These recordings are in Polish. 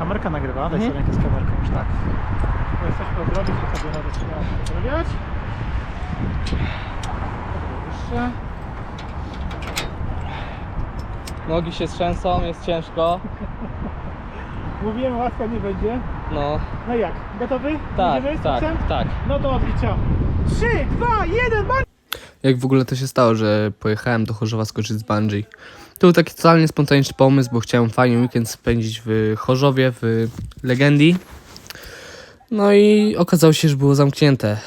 Kamerka nagrywa, daj Mhm. sobie rękę z kamerką już tak. To jest coś pozdrowić, to sobie nawet trzeba pozdrawiać. Wyższe. Nogi się trzęsą, jest ciężko. Mówiłem, łaska nie będzie. No, No jak, gotowy? tak, Idziemy z tak, tak. No to odliczamy. 3, 2, 1, bar! Jak w ogóle to się stało, że pojechałem do Chorzowa skoczyć z bungee? To był taki totalnie spontaniczny pomysł, bo chciałem fajnie weekend spędzić w Chorzowie, w Legendii. No i okazało się, że było zamknięte.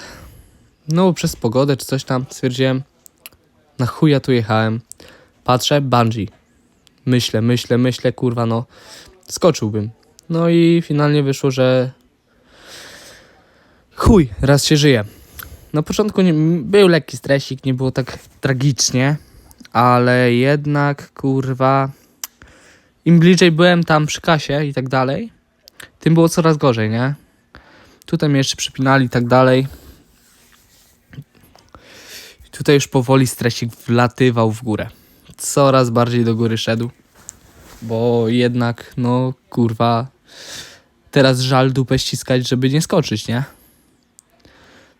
No bo przez pogodę czy coś tam stwierdziłem, na chuja tu jechałem. Patrzę, bungee. Myślę, myślę, myślę, kurwa no, skoczyłbym. No i finalnie wyszło, że chuj, raz się żyje. Na początku nie, był lekki stresik, nie było tak tragicznie, ale jednak kurwa, im bliżej byłem tam przy kasie i tak dalej, tym było coraz gorzej, nie? Tutaj mnie jeszcze przypinali i tak dalej. Tutaj już powoli stresik wlatywał w górę. Coraz bardziej do góry szedł, bo jednak, no kurwa, teraz żal dupę ściskać, żeby nie skoczyć, nie?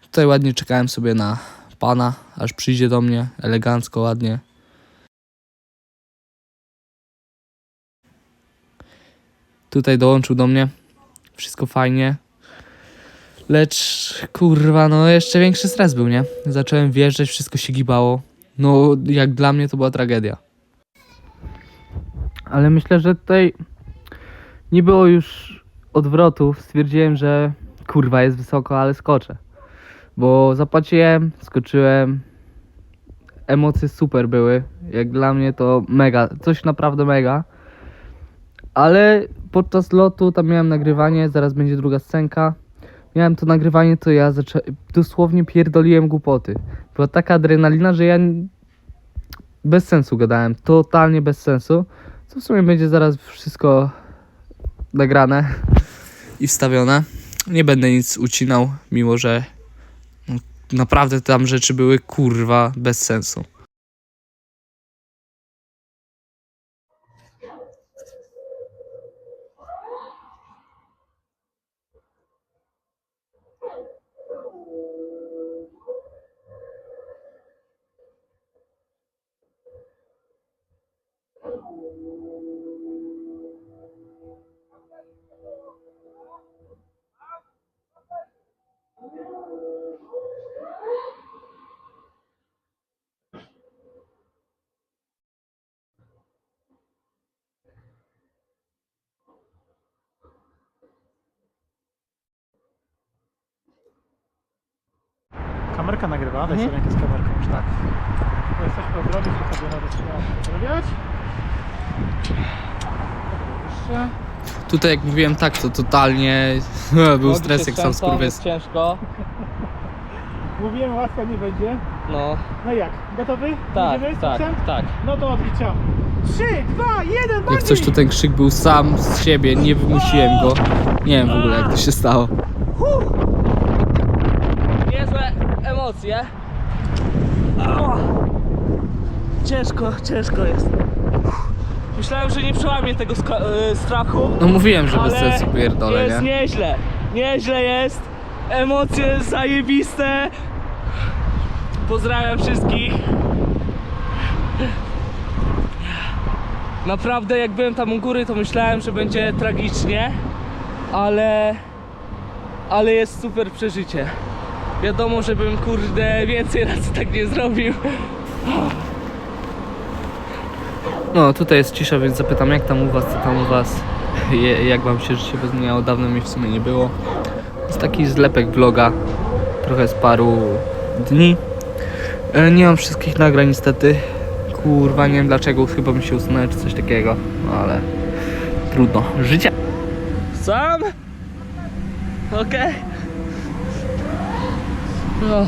Tutaj ładnie czekałem sobie na pana, aż przyjdzie do mnie, elegancko, ładnie. Tutaj dołączył do mnie, wszystko fajnie. Lecz kurwa, no jeszcze większy stres był, nie? Zacząłem wjeżdżać, wszystko się gibało. No, jak dla mnie to była tragedia. Ale myślę, że tutaj nie było już odwrotów. Stwierdziłem, że kurwa jest wysoko, ale skoczę bo zapłaciłem, skoczyłem. Emocje super były. Jak dla mnie to mega, coś naprawdę mega. Ale podczas lotu tam miałem nagrywanie, zaraz będzie druga scenka. Miałem to nagrywanie, to ja zaczę... dosłownie pierdoliłem głupoty. Była taka adrenalina, że ja bez sensu gadałem, totalnie bez sensu. Co w sumie będzie zaraz wszystko nagrane i wstawione. Nie będę nic ucinał, mimo że naprawdę tam rzeczy były kurwa bez sensu. Kamerka nagrywa, daj Mhm. sobie rękę z kamerką już tak. To jest coś pozdrowić, to sobie nawet trzeba pozdrawiać. Wyższe. Tutaj jak mówiłem tak, to totalnie był stres jak sam skurwys. jest ciężko. Mówiłem, łaska nie będzie. No, No jak, gotowy? tak, z tak, tak. No to odliczamy. 3, 2, 1, Jak coś to ten krzyk był sam z siebie, nie wymusiłem go. Nie wiem w ogóle jak to się stało. Niezłe emocje. Ała. Ciężko, ciężko jest. Myślałem, że nie przełamię tego y, strachu. No mówiłem, że bez ale sensu pierdolę, jest nie? nieźle. Nieźle jest. Emocje zajebiste. Pozdrawiam wszystkich. Naprawdę jak byłem tam u góry, to myślałem, że będzie tragicznie, ale ale jest super przeżycie. Wiadomo, żebym kurde więcej razy tak nie zrobił. No tutaj jest cisza, więc zapytam jak tam u was, co tam u was. Je, jak wam się życie pozmieniało, dawno mi w sumie nie było. Jest taki zlepek vloga, trochę z paru dni. E, Nie mam wszystkich nagrań niestety. Kurwa, nie wiem dlaczego, chyba mi się usunęło czy coś takiego. No ale trudno. Życie. Sam? Okej. No.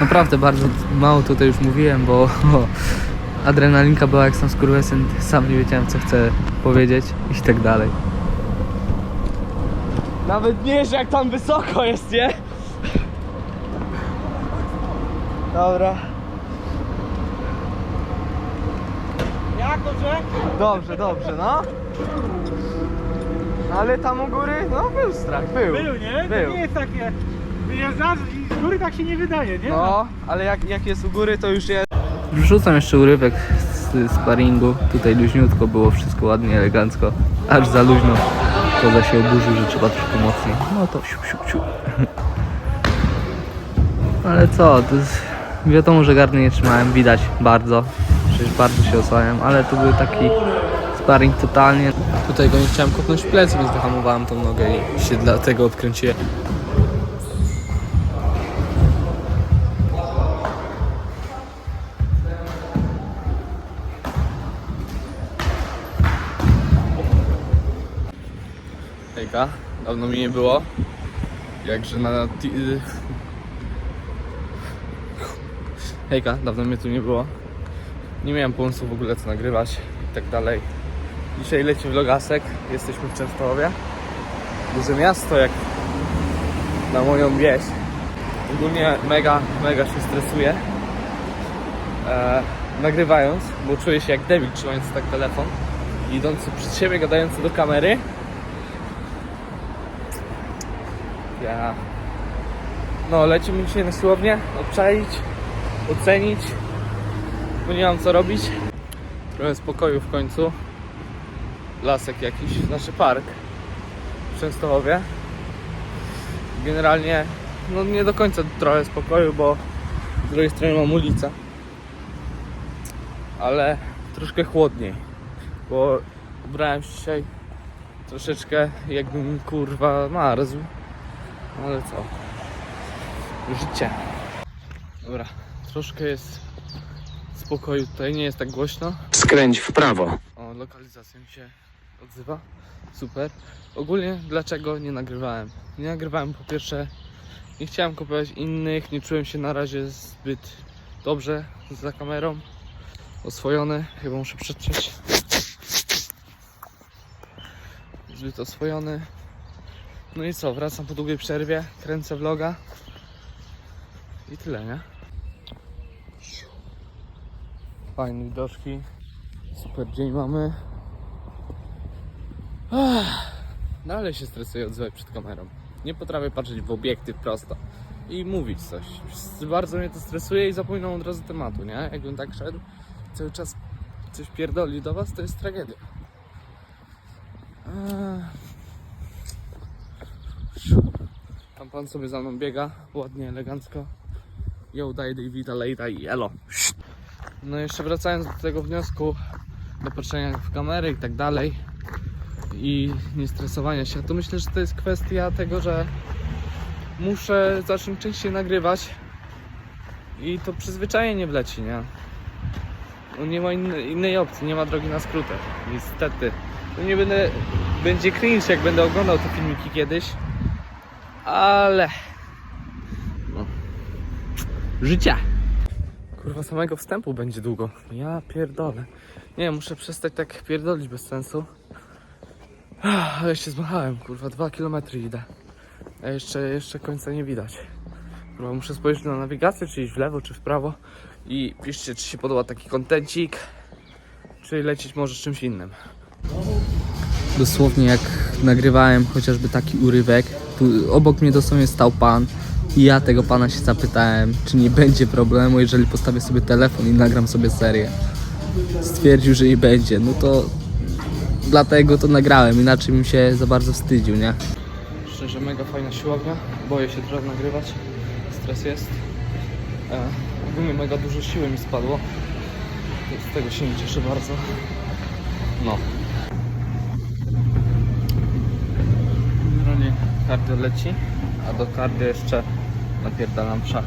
Naprawdę bardzo mało tutaj już mówiłem, bo adrenalinka była jak sam skurwesyn, sam nie wiedziałem co chcę powiedzieć i tak dalej. Nawet nie wiesz jak tam wysoko jest, nie? Dobra. Jak dobrze? Dobrze, dobrze, no. Ale tam u góry, no był strach, był. Był, nie? Był. To nie jest takie... Wyjeżdżasz i z góry tak się nie wydaje, nie? No, ale jak, jak jest u góry, to już jest. Wrzucam jeszcze urywek z sparingu. Tutaj luźniutko było, wszystko ładnie, elegancko. Aż za luźno. Koza się oburzył, że trzeba troszkę mocniej. No to siup, siup, siup. Ale co, to jest... Wiadomo, że garny nie trzymałem, widać bardzo. Przecież bardzo się osłaniam, ale to był taki sparring totalnie. Tutaj go nie chciałem kopnąć w plecy, więc zahamowałem tą nogę i się dlatego odkręciłem. Hejka, dawno mi nie było. Jakże na... Hejka, dawno mnie tu nie było. Nie miałem pomysłu w ogóle co nagrywać i tak dalej. Dzisiaj leci vlogasek, jesteśmy w Częstochowie. Duże miasto jak na moją wieś. Ogólnie mega, mega się stresuję. E, nagrywając, bo czuję się jak debil trzymając tak telefon. Idący przed siebie, gadający do kamery. Ja. No, lecimy dzisiaj na siłownię, obczaić, ocenić, bo nie mam co robić. Trochę spokoju w końcu. Lasek jakiś, znaczy park w Częstochowie. Generalnie, no nie do końca trochę spokoju, bo z drugiej strony mam ulicę. Ale troszkę chłodniej, bo ubrałem się dzisiaj troszeczkę jakbym kurwa marzł. Ale co? Życie. Dobra, troszkę jest spokoju tutaj, nie jest tak głośno. Skręć w prawo. O, lokalizacja mi się odzywa. Super. Ogólnie dlaczego nie nagrywałem? Nie nagrywałem po pierwsze, nie chciałem kopiować innych, nie czułem się na razie zbyt dobrze za kamerą. Oswojony, chyba muszę przetrzeć. Zbyt oswojony. No i co, wracam po długiej przerwie, kręcę vloga. I tyle, nie? Fajne widoczki. Super dzień mamy. Ach, Dalej się stresuję odzywać przed kamerą. Nie potrafię patrzeć w obiektyw prosto i mówić coś. Bardzo mnie to stresuje i zapominam od razu tematu, nie? Jakbym tak szedł cały czas coś pierdoli do was, to jest tragedia. Tam pan sobie za mną biega, ładnie, elegancko. Yo, daj Davida, lejda i elo. No jeszcze wracając do tego wniosku, do patrzenia w kamerę i tak dalej i nie stresowania się, to myślę, że to jest kwestia tego, że muszę zacząć częściej nagrywać i to przyzwyczajenie wleci, nie? No nie ma innej, opcji, nie ma drogi na skrótę, niestety. No nie będę, będzie cringe jak będę oglądał te filmiki kiedyś, ale no. życie. Kurwa, samego wstępu będzie długo. Ja pierdolę. Nie, muszę przestać tak pierdolić bez sensu. Ah, Ale się zmachałem, kurwa, dwa kilometry idę. A jeszcze, jeszcze końca nie widać. Kurwa, muszę spojrzeć na nawigację, czy iść w lewo, czy w prawo. I piszcie, czy się podoba taki kontencik, czy lecieć może czymś innym. Dosłownie jak nagrywałem chociażby taki urywek, tu obok mnie dosłownie stał pan i ja tego pana się zapytałem, czy nie będzie problemu, jeżeli postawię sobie telefon i nagram sobie serię. Stwierdził, że nie będzie, no to dlatego to nagrałem, inaczej bym się za bardzo wstydził, nie? Szczerze, mega fajna siłownia. Boję się trochę nagrywać. Stres jest. E, ogólnie mega dużo siły mi spadło. Z tego się nie cieszę bardzo. No. Generalnie cardio leci, a do cardio jeszcze napierdalam w szach.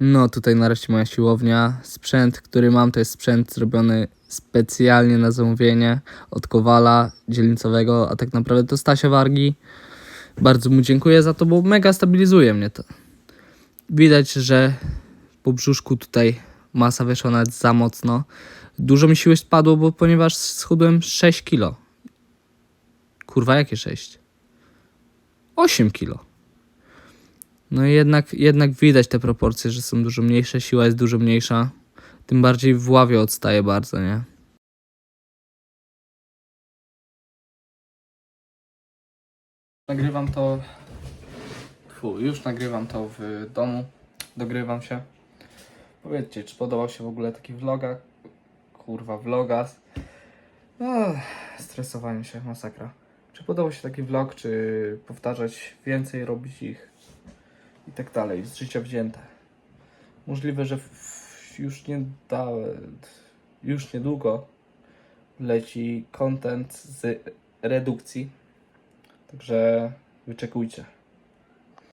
No tutaj nareszcie moja siłownia. Sprzęt, który mam, to jest sprzęt zrobiony specjalnie na zamówienie od Kowala dzielnicowego, a tak naprawdę to Stasia Wargi. Bardzo mu dziękuję za to, bo mega stabilizuje mnie to. Widać, że po brzuszku tutaj Masa wyszła nawet za mocno. Dużo mi siły spadło, bo ponieważ schudłem 6 kilo. Kurwa, jakie 6? 8 kilo. No i jednak, jednak widać te proporcje, że są dużo mniejsze, siła jest dużo mniejsza. Tym bardziej w ławie odstaje bardzo, nie? Nagrywam to. Już nagrywam to w domu. Dogrywam się. Powiedzcie, czy podobał się w ogóle taki vloga? Kurwa, vlogas. No, stresowanie się, masakra. Czy podobał się taki vlog, czy powtarzać więcej, robić ich i tak dalej, z życia wzięte. Możliwe, że już nie da, już niedługo leci content z redukcji. Także wyczekujcie.